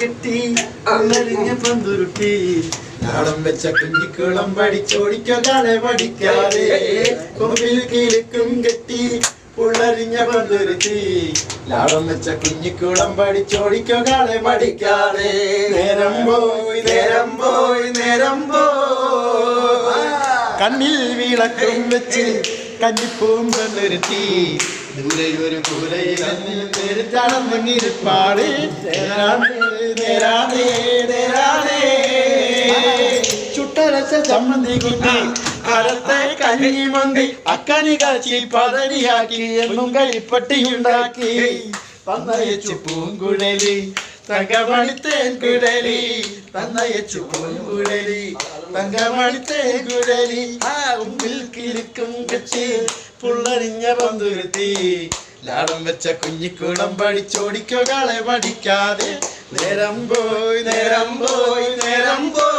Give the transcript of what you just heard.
കിട്ടി അന്നരിഞ്ഞ പന്തുരുട്ടി. നാടം വെച്ച കുഞ്ഞിക്കുളം പഠിച്ചോടിക്കാതെ പഠിക്കാതെ കൊമ്പിൽ കിലുക്കും കെട്ടി പുള്ളരിഞ്ഞ പന്തുരുത്തി ലാടം വെച്ച കുഞ്ഞിക്കുളം പഠിച്ചോടിക്കാതെ പഠിക്കാതെ നേരം പോയി നേരം പോയി നേരം പോയി. കണ്ണിൽ വിളക്കും വെച്ച് കന്നിപ്പൂം കൊണ്ടൊരുത്തി ദൂരെയൊരു കൂരയിൽ നേരാണേ നേരാണേ ചുട്ടരച്ച ചമ്മന്തി കുട്ടി കരത്തെ കഞ്ഞി മന്തി അക്കനി കാച്ചി പതരിയാക്കി എന്നും കൈപ്പട്ടിയുണ്ടാക്കി തന്നയച്ചു പൂങ്കുഴലി തങ്കമണിത്തേൻ കുഴലി തന്നയച്ചു പൂങ്കുഴലി തങ്കമണിത്തേൻ കുഴലി ആ ഉമ്മിൽ കിരിക്കും കെട്ടി പുള്ളരിഞ്ഞ പന്തുരുത്തി ലാടം വെച്ച കുഞ്ഞിക്കുളം പഠിച്ചോടിക്കോ കാളെ പഠിക്കാതെ. നേരം പോയി നേരം പോയി നേരം പോയി